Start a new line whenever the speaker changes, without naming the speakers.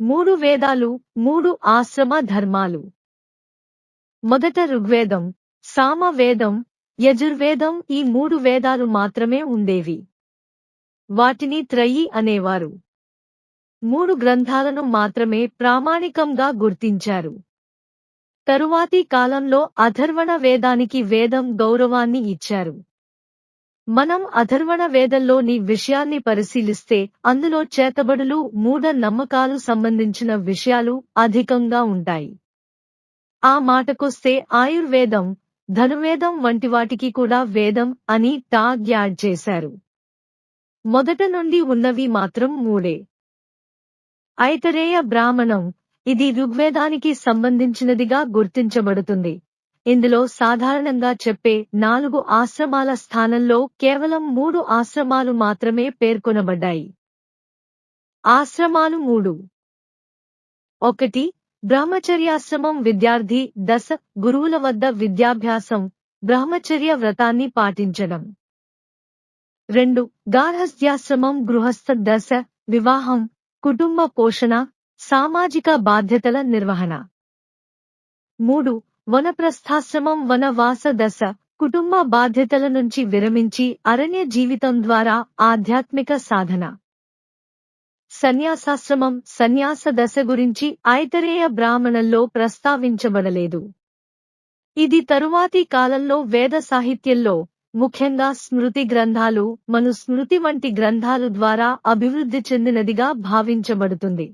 మూడు వేదాలు మూడు ఆశ్రమ ధర్మాలు. మొదట ఋగ్వేదం సామవేదం యజుర్వేదం ఈ మూడు వేదాలు మాత్రమే ఉండేవి. వాటిని త్రయి అనేవారు. మూడు గ్రంథాలను మాత్రమే ప్రామాణికంగా గుర్తించారు. తరువాతి కాలంలో అథర్వణ వేదానికి వేదం గౌరవాన్ని ఇచ్చారు. మనం అధర్వణ వేదంలోని విషయాన్ని పరిశీలిస్తే అందులో చేతబడులు మూఢ నమ్మకాలు సంబంధించిన విషయాలు అధికంగా ఉంటాయి. ఆ మాటకొస్తే ఆయుర్వేదం ధనువేదం వంటి వాటికి కూడా వేదం అని టాగ్ యాడ్ చేశారు. మొదట నుండి ఉన్నవి మాత్రం మూడే ఐతరేయ బ్రాహ్మణం ఇది ఋగ్వేదానికి సంబంధించినదిగా గుర్తించబడుతుంది. ఇందులో సాధారణంగా చెప్పే నాలుగు ఆశ్రమాల స్థానంలో కేవలం మూడు ఆశ్రమాలు మాత్రమే పేర్కొనబడ్డాయి. ఆశ్రమాలు మూడు. ఒకటి బ్రహ్మచర్యాశ్రమం విద్యార్థి దశ గురువుల వద్ద విద్యాభ్యాసం బ్రహ్మచర్య వ్రతాన్ని పాటించడం. రెండు గార్హస్థ్యాశ్రమం గృహస్థ దశ వివాహం కుటుంబ పోషణ సామాజిక బాధ్యతల నిర్వహణ. మూడు వనప్రస్థాశ్రమం వనవాస దశ కుటుంబ బాధ్యతల నుంచి విరమించి అరణ్య జీవితం ద్వారా ఆధ్యాత్మిక సాధన. సన్యాసాశ్రమం సన్యాస దశ గురించి ఐతరేయ బ్రాహ్మణంలో ప్రస్తావించబడలేదు. ఇది తరువాతి కాలంలో వేద సాహిత్యంలో ముఖ్యంగా స్మృతి గ్రంథాలు మనుస్మృతి వంటి గ్రంథాలు ద్వారా అభివృద్ధి చెందినదిగా భావించబడుతుంది.